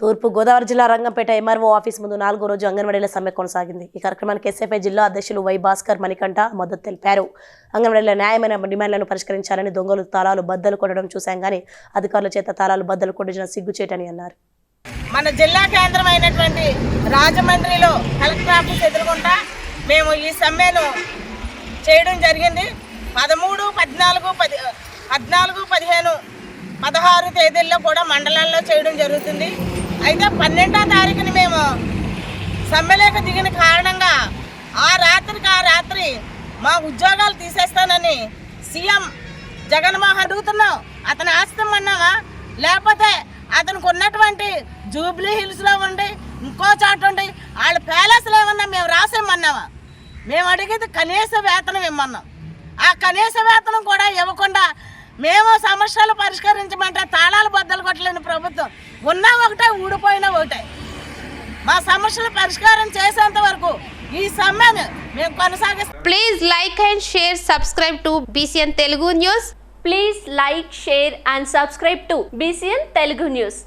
తూర్పు గోదావరి జిల్లా Rangampeta MRO office ముందు నాలుగో రోజు అంగన్వాడీల సమ్మె కొనసాగింది. ఈ కార్యక్రమానికి ఎస్ఎఫ్ఐ జిల్లా అధ్యక్షులు వై భాస్కర్ మణికంఠ మద్దతు తెలిపారు. అంగన్వాడీల న్యాయమైన డిమాండ్లను పరిష్కరించాలని దొంగలు తాళాలు బద్దలు కొట్టడం చూశాం కానీ అధికారుల చేత తాళాలు బద్దలు కొట్టించిన సిగ్గుచేటని అన్నారు. మన జిల్లా కేంద్రమైనటువంటి రాజమండ్రిలో కలెక్టర్ ఆఫీస్ ఎదుర్కొంటా మేము ఈ సమ్మెను చేయడం జరిగింది. పదమూడు పద్నాలుగు పది తేదీల్లో కూడా మండలాల్లో చేయడం జరుగుతుంది. అయితే పన్నెండో తారీఖున మేము సమ్మెలేక దిగిన కారణంగా ఆ రాత్రికి ఆ రాత్రి మా ఉద్యోగాలు తీసేస్తానని సీఎం జగన్మోహన్ అడుగుతున్నాం. అతను ఆస్తమన్నావా లేకపోతే అతనికి ఉన్నటువంటి జూబ్లీ హిల్స్లో ఉండి ఇంకో చోట ఉండి వాళ్ళ ప్యాలెస్లో ఏమన్నా మేము రాసేమన్నావా మేము అడిగేది కనీస వేతనం ఇమ్మన్నాం. ఆ కనీస వేతనం కూడా ఇవ్వకుండా మేము సమస్యలు పరిష్కరించమంటే తాళాలు బద్దలు కొట్టలేని ప్రభుత్వం. ఉన్నా ఒకటే ఊడిపోయినా ఒకటే. మా సమస్యలు పరిష్కారం చేసేంత వరకు ఈ సమ్మెను మేము కొనసాగిస్తాం. Please like and share subscribe to BCN Telugu news please like share and subscribe to BCN Telugu news